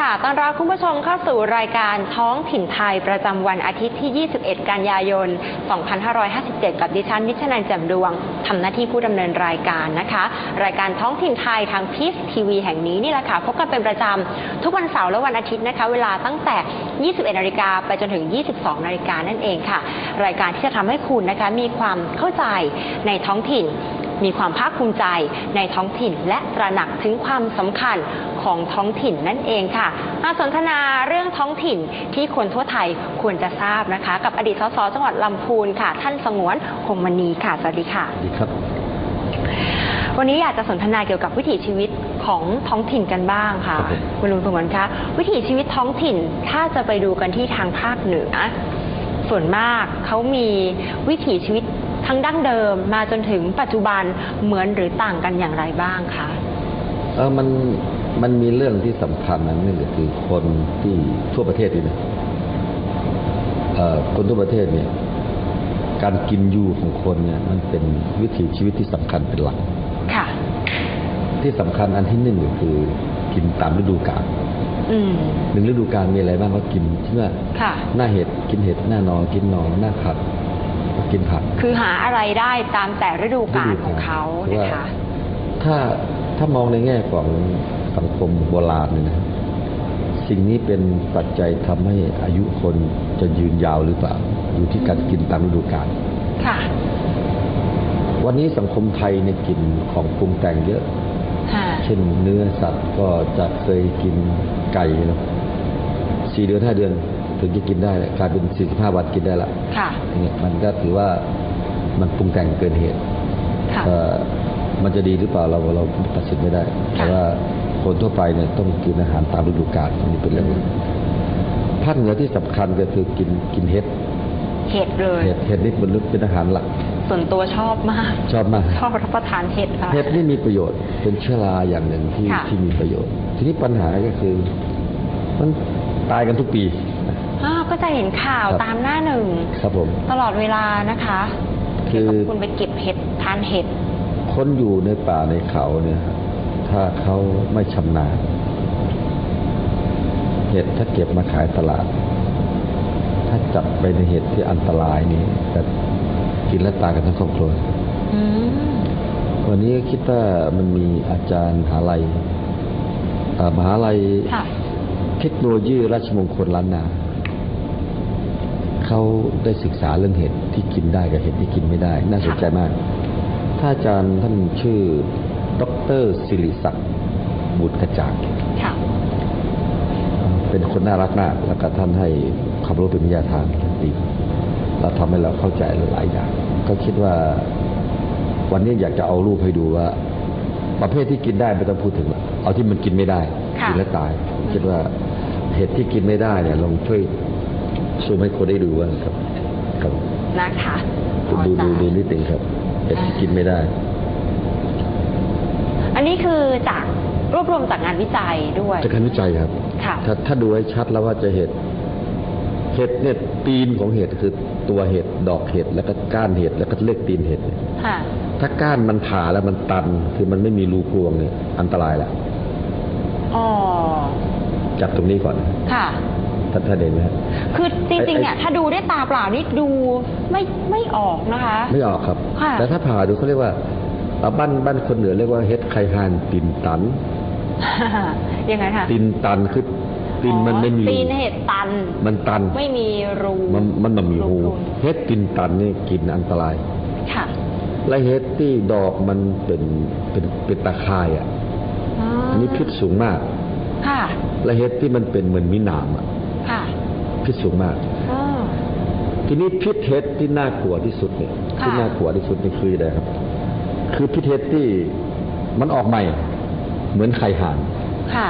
ค่ะ ต้อนรับคุณผู้ชมเข้าสู่รายการท้องถิ่นไทยประจำวันอาทิตย์ที่ 21 กันยายน 2557 กับดิฉันนิชนันแจ่มดวงทำหน้าที่ผู้ดำเนินรายการนะคะ รายการท้องถิ่นไทยทางพีซทีวีแห่งนี้นี่แหละค่ะ พบกันเป็นประจำทุกวันเสาร์และวันอาทิตย์นะคะ เวลาตั้งแต่ 21 นาฬิกาไปจนถึง 22 นาฬิกานั่นเองค่ะ รายการที่จะทำให้คุณนะคะมีความเข้าใจในท้องถิ่นมีความภาคภูมิใจในท้องถิ่นและตระหนักถึงความสำคัญ ของท้องถิ่นนั่นเองค่ะ มาสนทนาเรื่องท้องถิ่นที่คนทั่วไทยควรจะทราบนะคะ กับอดีตสสจังหวัดลำพูนค่ะ ท่านสงวนคงมณีค่ะ สวัสดีค่ะดีครับ วันนี้อยากจะสนทนาเกี่ยวกับวิถีชีวิตของท้องถิ่นกันบ้างค่ะ ครับผม คุณลุงสงวนคะวิถีชีวิตท้องถิ่นถ้าจะไปดูกันที่ทางภาคเหนือ ส่วนมากเขามีวิถีชีวิตทั้งดั้งเดิม มาจนถึงปัจจุบันเหมือนหรือต่างกันอย่างไรบ้างคะ เออมัน มันมีเรื่องที่สำคัญนะนั่นก็คือคนที่ทั่วประเทศนี่นะเอ่อคนทั่วประเทศเนี่ย การกินอยู่ของคนเนี่ย มันเป็นวิถีชีวิตที่สำคัญเป็นหลักค่ะ ที่สำคัญอันที่หนึ่งก็คือ กินตามฤดูกาลอืมหนึ่งฤดูกาลมีอะไรบ้างก็กินเมื่อค่ะหน้าเห็ดกินเห็ดหน้าหนอกินหนอหน้าผักก็กินผัก คือหาอะไรได้ตามแต่ฤดูกาลของเขาฤดูกาลนะคะถ้าถ้ามองในแง่ของ สังคมโบราณเนี่ยนะสิ่งนี้เป็นปัจจัยทำให้อายุคนจะยืนยาวหรือเปล่าอยู่ที่การกินตามฤดูกาลค่ะ วันนี้สังคมไทยเนี่ยกินของปรุงแต่งเยอะค่ะเช่นเนื้อสัตว์ก็จะเคยกินไก่เนาะสี่เดือนห้าเดือนถึงจะกินได้กลายเป็นสี่สิบห้าวันกินได้ละค่ะเนี่ยมันก็ถือว่ามันปรุงแต่งเกินเหตุค่ะเอ่อมันจะดีหรือเปล่าเราเราตัดสินไม่ได้ แต่ว่า คนทั่วไปเนี่ยต้องกินอาหารตามฤดูกาลอันนี้เป็นเรื่องหนึ่งภาคเหนือที่สำคัญก็คือกินกินเห็ดเห็ดเลยเห็ดเห็ดนี่เป็นเป็นอาหารหลัก ส่วนตัวชอบมาก ชอบมาก ชอบรับประทานเห็ดค่ะเห็ดนี่มีประโยชน์เป็นเชื้อราอย่างหนึ่งที่ค่ะที่มีประโยชน์ ทีนี้ปัญหาก็คือ มันตายกันทุกปีอ้าวก็จะเห็นข่าวครับตามหน้าหนึ่งครับผมตลอดเวลานะคะ คืเกี่ยวอกับคุณไปเก็บเห็ดทานเห็ดคนอยู่ในป่าในเขาเนี่ย ถ้าเขาไม่ชำนาญเห็ดถ้าเก็บมาขายตลาด ถ้าจับไปในเห็ดที่อันตรายนี่จะกินและตายกันทั้งครอบครัวอืมวันนี้คิดว่ามันมีอาจารย์มหาลัยอ่ามหาลัยค่ะเทคโนโลยีราชมงคลล้านนาเขาได้ศึกษาเรื่องเห็ดที่กินได้กับเห็ดที่กินไม่ได้ น่าสนใจมาก ถ้าอาจารย์ท่านชื่อ ดรสิริศักดิ์บุตรกระจ่างค่ะเป็นคนน่ารักมาก แล้วก็ท่านให้ความรู้เป็นวิทยาทานดีแล้วทำให้เราเข้าใจหลายอย่าง ก็คิดว่าวันนี้อยากจะเอารูปให้ดูว่า ประเภทที่กินได้ไม่ต้องพูดถึงละเอาที่มันกินไม่ได้ค่ะกินแล้วตายผมคิดว่าเห็ดที่กินไม่ได้เนี่ยลองช่วยซูมให้คนได้ดูว่าครับ ครับนะคะดูดูดูดูนิดหนึ่งครับเห็ดที่กินไม่ได้ อันนี้คือจากรวบรวมจากงานวิจัยด้วยจากการวิจัยครับ ค่ะ ถ้าถ้าดูให้ชัดแล้วว่าจะเห็ดเห็ดเนี่ยตีนของเห็ดคือตัวเห็ดดอกเห็ดแล้วก็ก้านเห็ดแล้วก็เลือกตีนเห็ดเนี่ยค่ะ ถ้าก้านมันผ่าแล้วมันตัน คือมันไม่มีรูพวงเนี่ยอันตรายละอ๋อ จับตรงนี้ก่อนค่ะ ท่านท่านเห็นไหมครับ คือจริงๆเนี่ยไอ้ถ้าดูด้วยตาเปล่านี่ดูไม่ไม่ออกนะคะ ไม่ออกครับ ค่ะ แต่ถ้าผ่าดูเขาเรียกว่าเอ่อ บ้านบ้านคนเหนือเรียกว่าเฮ็ดไข่หานตินตัน ยังไงคะตินตันคือตินมันไม่มีอ๋อรูตีนเห็ดตัน มันตัน ไม่มีรูมันมันไม่มีรูรูเฮ็ดตินตันนี่กินอันตราย ค่ะ และเฮ็ดที่ดอกมันเป็นเป็นเป็นตะข่ายอะอ๋ออันนี้พิษสูงมาก ค่ะ และเฮ็ดที่มันเป็นเหมือนมีหนามอะ ค่ะ พิษสูงมากอ๋อทีนี้พิษเฮ็ดที่น่ากลัวที่สุดเนี่ยค่ะที่น่ากลัวที่สุดนี่คืออะไรครับ คือพิษเฮ็ดที่มันออกใหม่ เหมือนไข่ห่านค่ะ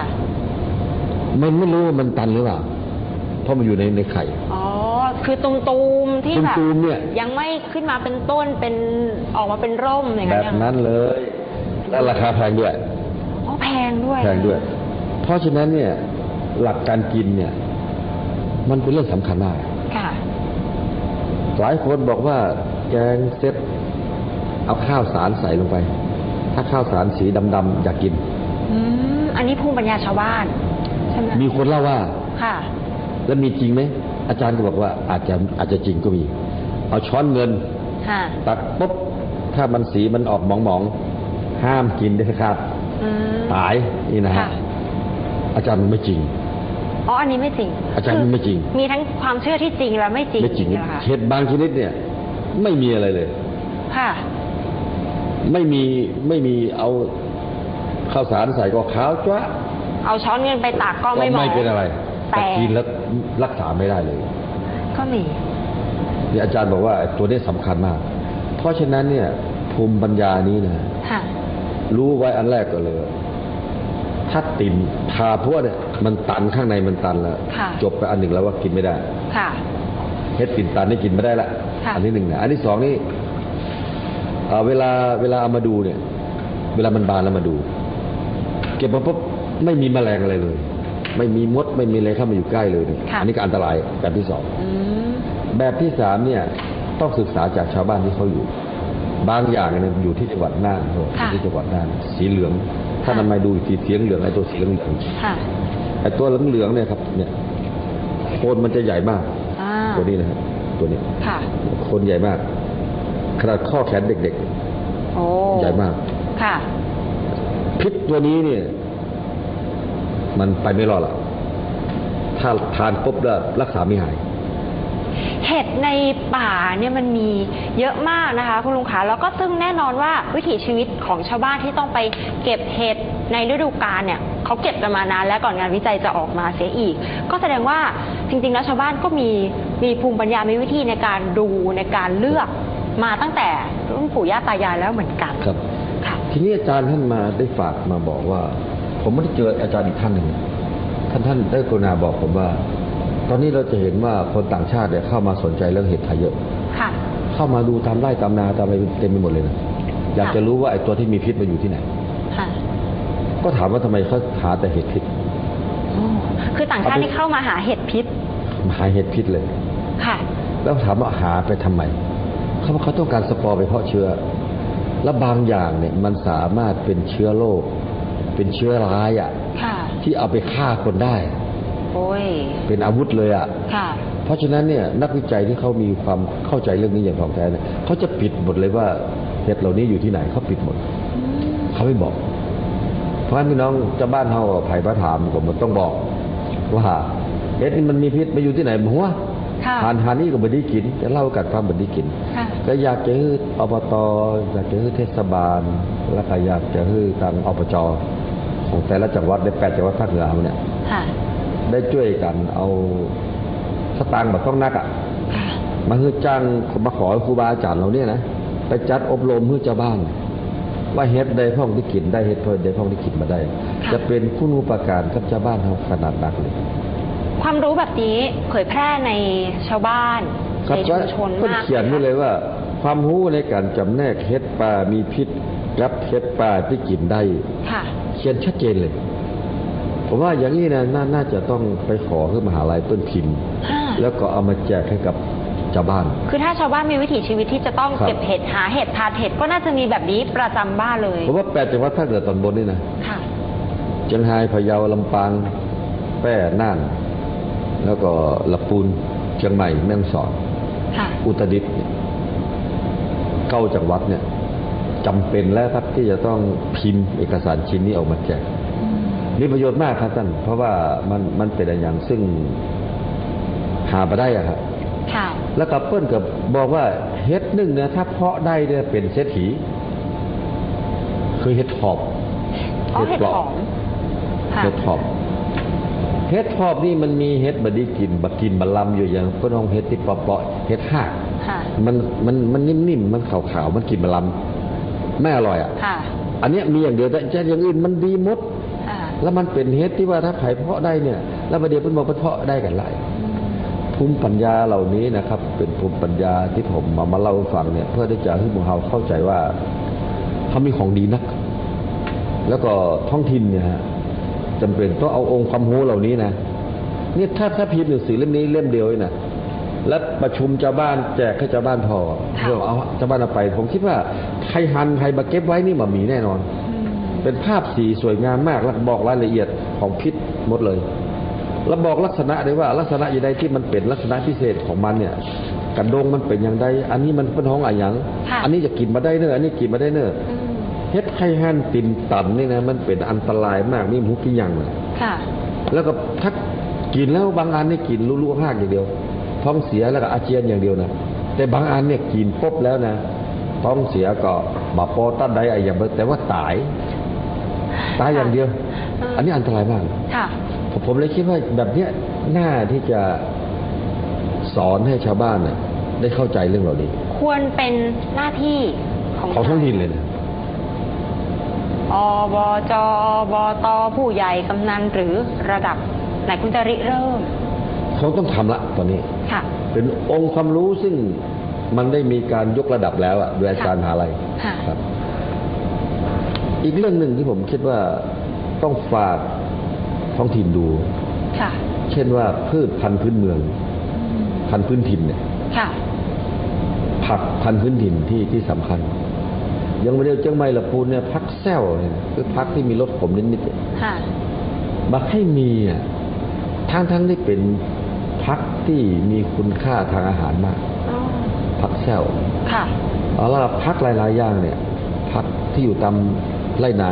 มันไม่รู้ว่ามันตันหรือเปล่า เพราะมันอยู่ในในไข่ อ๋อ คือตุมๆที่แบบตูมๆเนี่ย ยังไม่ขึ้นมาเป็นต้นเป็นออกมาเป็นร่มอย่างแบนั้นบยังนั้นเลย และราคาแพงด้วย อ๋อแพงด้วย แพงด้วย เพราะฉะนั้นเนี่ย หลักการกินเนี่ย มันเป็นเรื่องสำคัญมาก ค่ะ หลายคนบอกว่าแกงเซ็ต เอาข้าวสารใส่ลงไป ถ้าข้าวสารสีดำๆอยากกิน อืมอันนี้ภูมิปัญญาชาวบ้านพใช่ไหมมีคนเล่าว่า ค่ะ แล้วมีจริงไหมอาจารย์ก็บอกว่าอาจจะอาจจะจริงก็มี เอาช้อนเงินค่ะ ตักปุ๊บถ้ามันสีมันออกหมองๆห้ามกินเด็ดขาดอืม ตายนี่นะฮะค่ะ อาจารย์มันไม่จริง อ๋ออันนี้ไม่จริงอาจารย์คืไม่จริง มีทั้งความเชื่อที่จริงและไม่จริงไม่จริงเหรอคะเห็ดบางชนิดเนี่ย ไม่มีอะไรเลย ค่ะ ไม่มีไม่มีเอาข้าวสารใส่ก็ขาวจ้วะเอาช้อนเงินไปตักก็ไม่มองไม่เป็นอะไรแต่แต่กินแล้วรักษาไม่ได้เลย ก็มีนี่อาจารย์บอกว่าไอ้ตัวนี้สำคัญมาก เพราะฉะนั้นเนี่ย ภูมิปัญญานี้นะค่ะรู้ไว้อันแรกก็เลยว่าถ้าติ่นทาพวกเนี่ยมันตันข้างในมันตันแล้วค่ะจบไปอันหนึ่งแล้วว่ากินไม่ได้ค่ะเฮ็ดติ่นตันนี่กินไม่ได้ละค่ะอันี้หนึ่งนะอันที่สองนี่ เอ่อเวลาเวลาเอามาดูเนี่ย เวลามันบานแล้วมาดู เก็บมาปุ๊บไม่มีแมลงอะไรเลย ไม่มีมดไม่มีอะไรเข้ามาอยู่ใกล้เลยเนี่ยค่ะอันี้ก็อันตรายแบบที่สองอืมแบบที่สามเนี่ยต้องศึกษาจากชาวบ้านที่เขาอยู่ บางอย่างเนี่ยอยู่ที่จังหวัดน่านอยู่ค่ะที่จังหวัดน่านสีเหลือง ถ้าค่ะนำมาดูอีกทีสีเหลืองไอ้ตัวสีเหลืองค่ะไอ้ตัวเหลืองๆเนี่ยครับ เนี่ยโคนมันจะใหญ่มากอ่าตัวนี้นะครับตัวนี้ค่ะโคนใหญ่มาก ขนาดข้อแขนเด็กโอ้ๆใหญ่มาก ค่ะ พิษตัวนี้เนี่ย มันไปไม่รอดละถ้าทานปุ๊บแล้วรักษาไม่หาย เห็ดในป่าเนี่ยมันมีเยอะมากนะคะ คุณลุงคะแล้วก็ซึ่งแน่นอนว่าวิถีชีวิตของชาวบ้านที่ต้องไปเก็บเห็ดในฤดูกาลเนี่ยเขาเก็บกันมานานแล้วก่อนงานวิจัยจะออกมาเสียอีก ก็แสดงว่าจริง ๆ แล้วชาวบ้านก็มีมีภูมิปัญญา มีวิธีในการดูในการเลือก มาตั้งแต่รุ่นปู่ย่าตายายแล้วเหมือนกันครับค่ะทีนี้อาจารย์ท่านมาได้ฝากมาบอกว่า ผมไม่ได้เจออาจารย์อีกท่านหนึ่งท่านท่านได้กรุณาบอกผมว่า ตอนนี้เราจะเห็นว่าคนต่างชาติเนี่ยเข้ามาสนใจเรื่องเห็ดไทยเยอะค่ะเข้ามาดูตามไร่ตามนาตามอะไรเต็มไปหมดเลยนะอยากจะรู้ว่าไอ้ตัวที่มีพิษมันอยู่ที่ไหนค่ะก็ถามว่าทำไมเขาหาแต่เห็ดพิษโอ้คือต่างชาติที่เข้ามาหาเห็ดพิษหาเห็ดพิษเลย ค่ะ แล้วถามว่าหาไปทำไม เขาบอกเขาต้องการสปอร์ไปเพาะเชื้อ และบางอย่างเนี่ยมันสามารถเป็นเชื้อโรคเป็นเชื้อร้ายอะ่ะค่ะที่เอาไปฆ่าคนได้โอ้ยเป็นอาวุธเลยอะ่ะค่ะเพราะฉะนั้นเนี่ยนักวิจัยที่เขามีความเข้าใจเรื่องนี้อย่างถ่องแท้เนี่ยเขาจะปิดหมดเลยว่าเห็ดเหล่านี้อยู่ที่ไหนเขาปิดหมดเขาไม่บอก เพราะฉะนั้นพี่น้องเจ้าบ้านเขาไผ่พระถามผมมันต้องบอกว่าเห็ดนี่มันมีพิษมาอยู่ที่ไหนหัวค่ะหานหานนี่ก็บดีกินจะเล่ากันความบดีกินค่ะ ก็อยากจะให้อบตอยากจะให้เทศบาล แล้วก็อยากจะให้ทางอบจของแต่ละจังหวัดในแปดจังหวัดภาคเหนือเราเนี่ยค่ะได้ช่วยกันเอาสตางค์แบบต้องนักอะค่ะมาคือจ้างมาขอให้ครูบาอาจารย์เราเนี่ยนะไปจัดอบรมให้เจ้าบ้าน ว่าเฮ็ดได้พ่องที่กินได้เฮ็ดเพิ่นได้พ่องที่กินมาได้ะจะเป็นคุณูปการกับชาวบ้านเขาขนาดนักเลย ความรู้แบบนี้เผยแพร่ในชาวบ้านครับ ในชุมชนก็มากเขียนไว้เลยว่า ความรู้ในการจำแนกเฮ็ดปลามีพิษกับเฮ็ดปลาที่กินได้ค่ะ เขียนชัดเจนเลยผมว่าอย่างนี้นะนาน่าจะต้องไปขอที่มหาลัยต้นพิมพ์ค่ะแล้วก็เอามาแจกให้กับชาวบ้าน คือถ้าชาวบ้านมีวิถีชีวิตที่จะต้องครับเก็บเห็ดหาเห็ดทานเห็ดก็น่าจะมีแบบนี้ประจำบ้านเลยผมว่าแปดจังหวัดภาคเหนือตอนบนนี่นะค่ะเชียงรายพะเยาลำปางแพร่น่าน แล้วก็ลำปูนเชียงใหม่แม่ฮ่องสอนค่ะ อุตรดิตถ์เนี่ยเก้าจังหวัดเนี่ยจำเป็นแล้วครับที่จะต้องพิมพ์เอกสารชิ้นนี้ออกมาแจกมีประโยชน์มากครับท่านเพราะว่ามันมันเป็นอย่างซึ่งหามาได้อะครับค่ะแล้วก็เปิ้ลกับบอกว่าเฮ็ดหนึ่งเนี่ยถ้าเพาะได้เนี่ยเป็นเศรษฐีคือเฮ็ดหอบอ๋อเห็ดปลหอมค่ะเฮ็ดหอบ เฮ็ดหอบนี่มันมีเฮ็ดบดีกินบักกินบัลลัมอยู่อย่างเพิ่นเอาเฮ็ดที่เปาะๆเฮ็ดหักค่ะมันมันมันนิ่มๆมันขาวๆมันกินบัลลัมไม่อร่อยอะค่ะอันเนี้ยมีอย่างเดียวแต่จะอย่างอื่นมันดีหมดค่ะแล้วมันเป็นเฮ็ดที่ว่าถ้าไผเพาะได้เนี่ย แล้วประเดี๋ยวเพิ่นบอกเพิ่นเพาะได้กันหลายภูมิปัญญาเหล่านี้นะครับ เป็นภูมิปัญญาที่ผมมามาเล่าให้ฟังเนี่ย เพื่อที่จะให้หมู่เฮาเข้าใจว่าเขามีของดีนัก แล้วก็ท้องถิ่นเนี่ยฮะ จำเป็นต้องเอาองค์ความรู้เหล่านี้นะนี่ถ้าถ้าพิมพ์หนังสือเล่มนี้เล่มเดียวเองนะและประชุมชาวบ้านแจกให้ชาวบ้านพอค่ะเพื่อเอาชาวบ้านเอาไป ผมคิดว่าใครหันใครมาเก็บไว้นี่มามีแน่นอนอืมเป็นภาพสีสวยงามมากแล้วบอกรายละเอียดของพิษหมดเลยอเราบอกลักษณะได้ว่าลักษณะอย่างใดที่มันเป็นลักษณะพิเศษของมันเนี่ยกระดงมันเป็นอย่างใดอันนี้มันเป็นห้องอะไรอย่างค่ะอันนี้จะกินมาได้เนอะอันนี้กินมาได้เนอะอืม เฮ็ดไข่หั่นตินตันนี่นะมันเป็นอันตรายมากนี่หมูกินยังเลยค่ะ แล้วก็ถ้ากินแล้วบางอันนี่กินลุๆห้ากอย่างเดียว ท้องเสียแล้วก็อาเจียนอย่างเดียวนะแต่บางอันเนี่ยกินปุ๊บแล้วนะ ท้องเสียก็บาปอตันใดอะไรอย่างเดียวแต่ว่าตาย ตายอย่างเดียวเอออัอันนี้อันตรายมากค่ะผมผมเลยคิดว่าแบบเนี้ยน่าที่จะสอนให้ชาวบ้านน่ะได้เข้าใจเรื่องเหล่านี้ ควรเป็นหน้าที่ของของท้องถิ่นเลยนะ อบจอบตผู้ใหญ่กำนันหรือระดับไหนคุณจะริเริ่มเขาต้องทำละตอนนี้ค่ะเป็นองค์ความรู้ซึ่งมันได้มีการยกระดับแล้วอะโดยอาจารย์มหาลัยค่ะครับ อีกเรื่องหนึ่งที่ผมคิดว่าต้องฝากท้องถิ่นดูค่ะเช่นว่าพืชพันธุ์พื้นเมือง พันธุ์พื้นถิ่นเนี่ยค่ะผักพันธุ์พื้นถิ่นที่ที่สำคัญ ยังไม่ได้เจ้าไม่ละปูนเนี่ยพักแซวเนี่ยคือพักที่มีรสขมนิดๆเนี่ยค่ะบักให้มีอะทั้งทั้งที่เป็นพักที่มีคุณค่าทางอาหารมากอ๋อพักแซวค่ะเอาละพักหลายๆอย่างเนี่ย พักที่อยู่ตามไรนา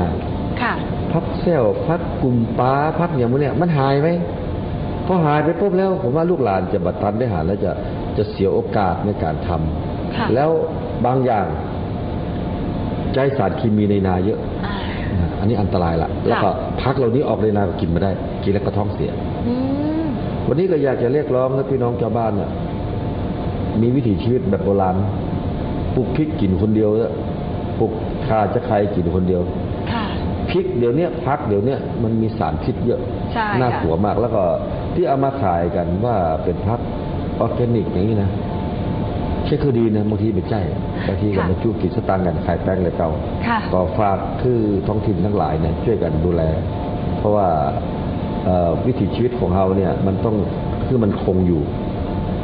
ค่ะ พักแซวพักกลุ่มป้าพักอย่างพวกเนี้ยมันหายไหมพอหายไปปุ๊บแล้ว ผมว่าลูกหลานจะบัดตันได้หาแล้วจะจะเสียโอกาสในการทำค่ะแล้วบางอย่าง ใจสารเคมีในนาเยอะอ่านะอันนี้อันตรายละแล้วก็พักเหล่านี้ออกในนาก็กินไม่ได้ กินแล้วก็ท้องเสียอืมวันนี้ก็อยากจะเรียกร้องให้พี่น้องชาวบ้านน่ะมีวิถีชีวิตแบบโบราณปลูกพริกกินคนเดียวเถอะปลูกข่าจะใครกินคนเดียวค่ะพริกเดี๋ยวเนี้ยพักเดี๋ยวเนี้ยมันมีสารพิษเยอะใช่น่าค่ะกลัวมากแล้วก็ที่เอามาขายกันว่าเป็นพักออร์แกนิกอย่างนี้นะใช่คือดีนะบางทีเป็นใจ บางทีก็มาจู้กินสตางค์กันขายแป้งเลยเก่าค่ะก็ฝากคือท้องถิ่นทั้งหลายเนี่ยช่วยกันดูแล เพราะว่าเอ่อวิถีชีวิตของเราเนี่ยมันต้องคือมันคงอยู่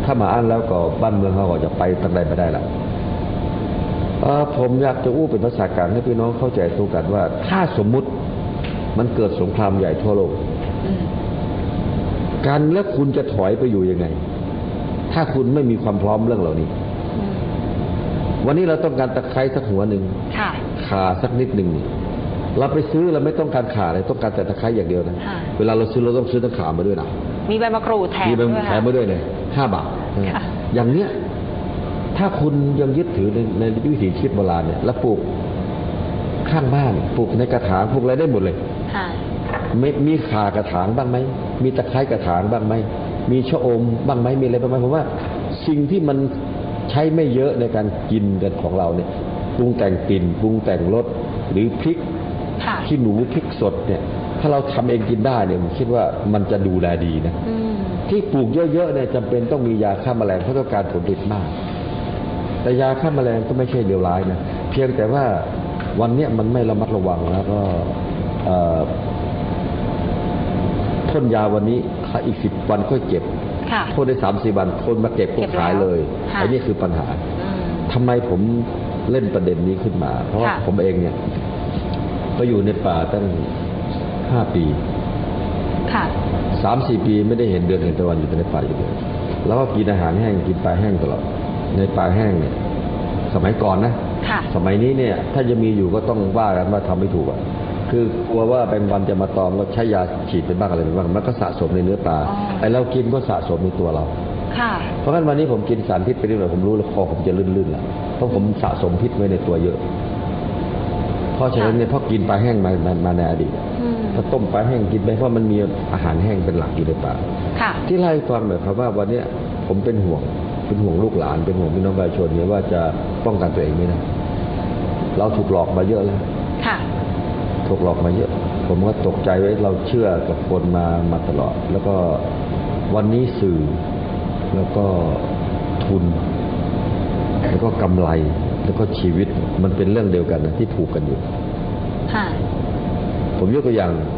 ถ้ามาอันแล้วก็บ้านเมืองเขาก็จะไปทางใดไม่ได้ละเอ่อผมอยากจะอู้เป็นภาษากลางให้พี่น้องเข้าใจตรงกันว่า ถ้าสมมุติมันเกิดสงครามใหญ่ทั่วโลกอืมการแล้วคุณจะถอยไปอยู่ยังไง ถ้าคุณไม่มีความพร้อมเรื่องเหล่านี้อืม วันนี้เราต้องการตะไคร้สักหัวหนึ่งค่ะขาสักนิดหนึ่งเราไปซื้อเราไม่ต้องการขาเลยต้องการแต่ตะไคร้อย่างเดียวนะค่ะเวลาเราซื้อเราต้องซื้อตะขามาด้วยนะมีใบมะกรูดแถมมีเป็นด้วยแถค่ะมมาด้วยเลยห้าบาทค่ะอย่างเนี้ยถ้าคุณยังยึดถือในในวิถีชีวิตโบราณเนี่ยแล้วปลูกข้างบ้านปลูกในกระถางปลูกอะไรได้หมดเลยค่ะไม่มีขากระถางบ้างไหมมีตะไคร้กระถางบ้างไหมมีชะอมบ้างไหมมีอะไรบ้างไหมผมว่า สิ่งที่มัน ใช้ไม่เยอะในการกินกันของเราเนี่ยปรุงแต่งกลิ่นปรุงแต่งรสหรือพริกค่ะขี้หนูพริกสดเนี่ย ถ้าเราทำเองกินได้เนี่ยผมคิดว่ามันจะดูแลดีนะอืมที่ปลูกเยอะๆเนี่ยจำเป็นต้องมียาฆ่าแมลงเพราะต้องการผลผลิตมาก แต่ยาฆ่าแมลงก็ไม่ใช่เดียวร้ายนะเพียงแต่ว่าวันเนี้ยมันไม่ระมัดระวังแล้วก็เอ่อพ่นยาวันนี้ขายอีกสิบวันก็เก็บ ค่ะพ่นได้สามสี่วันคนมาเก็บก็เก็บแล้วขายเลยค่ะไอ้นี่คือปัญหาอืมทำไมผมเล่นประเด็นนี้ขึ้นมา เพราะว่าค่ะผมเองเนี่ยไปอยู่ในป่าตั้งห้าปีค่ะสามสี่ปีไม่ได้เห็นเดือนเห็นตะวันอยู่แต่ในป่าอยู่เลยแล้วก็กินอาหารแห้งกินปลาแห้งตลอดในปลาแห้งเนี่ย สมัยก่อนนะค่ะสมัยนี้เนี่ย ถ้าจะมีอยู่ก็ต้องว่ากันว่าทำไม่ถูกอะ คือกลัวว่าแบงวันจะมาตอมก็ใช้ยาฉีดไปบ้างอะไรไปบ้าง มันก็สะสมในเนื้อปลาอ๋อไอ้เรากินก็สะสมในตัวเราค่ะเพราะงั้นวันนี้ผมกินสารพิษไปนิดหน่อยผมรู้แล้วคอผมจะลื่นๆแล้วเพราะผมสะสมพิษไว้ในตัวเยอะเพราะฉะนั้นเนี่ยพอกินปลาแห้งมามามาในอดีตอืมถ้าต้มปลาแห้งกินไปเพราะมันมีอาหารแห้งเป็นหลักอยู่ในป่าค่ะที่เล่าให้ฟังหน่อยครับว่าวันเนี้ยผมเป็นห่วงเป็นห่วงลูกหลานเป็นห่วงพี่น้องประชาชนเนี่ยว่าจะป้องกันตัวเองไหมนะเราถูกหลอกมาเยอะแล้วค่ะ ถูกหลอกมาเยอะ ผมก็ตกใจไว้เราเชื่อกับคนมามาตลอด แล้วก็วันนี้สื่อแล้วก็ทุน แล้วก็กำไรแล้วก็ชีวิตมันเป็นเรื่องเดียวกันนะที่ผูกกันอยู่ค่ะผมยกตัวอย่าง